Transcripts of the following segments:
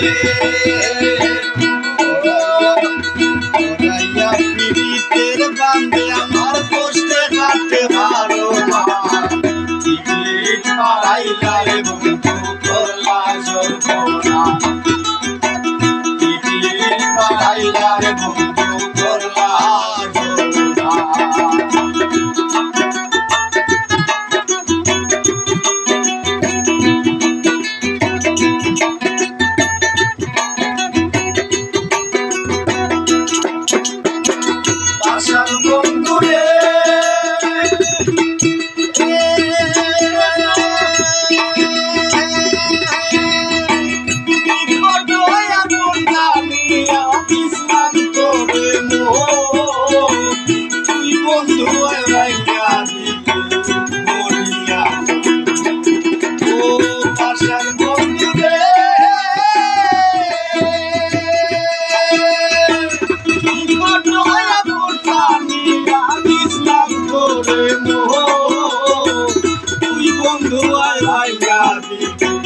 Música my God.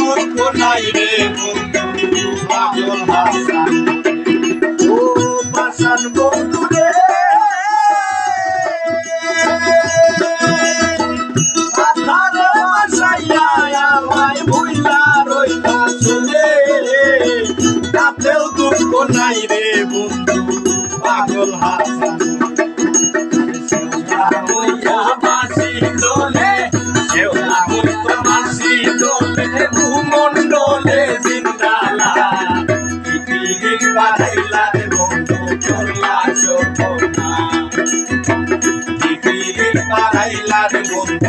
বন্ধু নাই রে বন্ধু পাগল আমায় ভুলা